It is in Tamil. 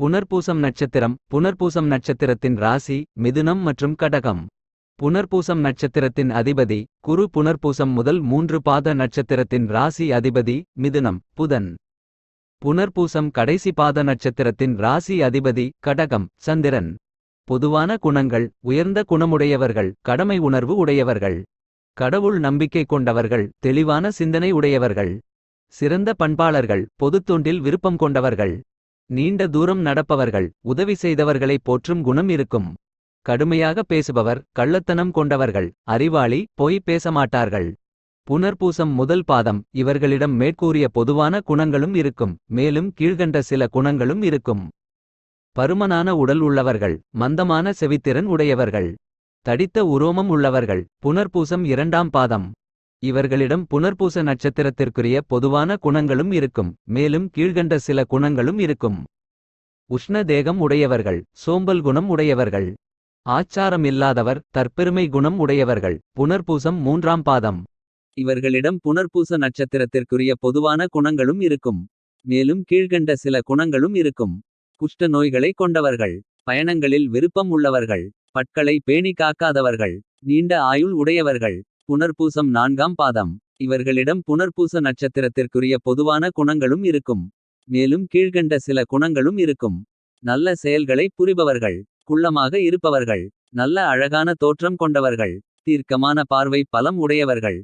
புனர்பூசம் நட்சத்திரம் புனர்பூசம் நட்சத்திரத்தின் ராசி மிதுனம் மற்றும் கடகம். புனர்பூசம் நட்சத்திரத்தின் அதிபதி குரு புனர்பூசம் முதல் மூன்று பாத நட்சத்திரத்தின் ராசி அதிபதி மிதுனம் புதன். புனர்பூசம் கடைசி பாத நட்சத்திரத்தின் ராசி அதிபதி கடகம் சந்திரன். பொதுவான குணங்கள் உயர்ந்த குணமுடையவர்கள் கடமை உணர்வு உடையவர்கள். கடவுள் நம்பிக்கை கொண்டவர்கள் தெளிவான சிந்தனை உடையவர்கள். சிறந்த பண்பாளர்கள் பொதுத்தொண்டில் விருப்பம் கொண்டவர்கள். நீண்ட தூரம் நடப்பவர்கள் உதவி செய்தவர்களை போற்றும் குணம் இருக்கும். கடுமையாக பேசுபவர் கள்ளத்தனம் கொண்டவர்கள் அறிவாளி பொய் பேசமாட்டார்கள். புனர்பூசம் முதல் பாதம் இவர்களிடம் மேற்கூறிய பொதுவான குணங்களும் இருக்கும் மேலும் கீழ்கண்ட சில குணங்களும் இருக்கும். பருமனான உடல் உள்ளவர்கள் மந்தமான செவித்திறன் உடையவர்கள். தடித்த உரோமம் உள்ளவர்கள் புனர்பூசம் இரண்டாம் பாதம். இவர்களிடம் புனர்பூச நட்சத்திரத்திற்குரிய பொதுவான குணங்களும் இருக்கும் மேலும் கீழ்கண்ட சில குணங்களும் இருக்கும். உஷ்ண தேகம் உடையவர்கள் சோம்பல் குணம் உடையவர்கள். ஆச்சாரம் இல்லாதவர் தற்பெருமை குணம் உடையவர்கள். புனர்பூசம் மூன்றாம் பாதம். இவர்களிடம் புனர்பூச நட்சத்திரத்திற்குரிய பொதுவான குணங்களும் இருக்கும் மேலும் கீழ்கண்ட சில குணங்களும் இருக்கும். குஷ்ட நோய்களை கொண்டவர்கள் பயணங்களில் விருப்பம் உள்ளவர்கள் பற்களை பேணி காக்காதவர்கள் நீண்ட ஆயுள் உடையவர்கள். புனர்பூசம் நான்காம் பாதம். இவர்களிடம் புனர்பூச நட்சத்திரத்திற்குரிய பொதுவான குணங்களும் இருக்கும். மேலும் கீழ்கண்ட சில குணங்களும் இருக்கும். நல்ல செயல்களை புரிபவர்கள் குள்ளமாக இருப்பவர்கள் நல்ல அழகான தோற்றம் கொண்டவர்கள் தீர்க்கமான பார்வை பலம் உடையவர்கள்.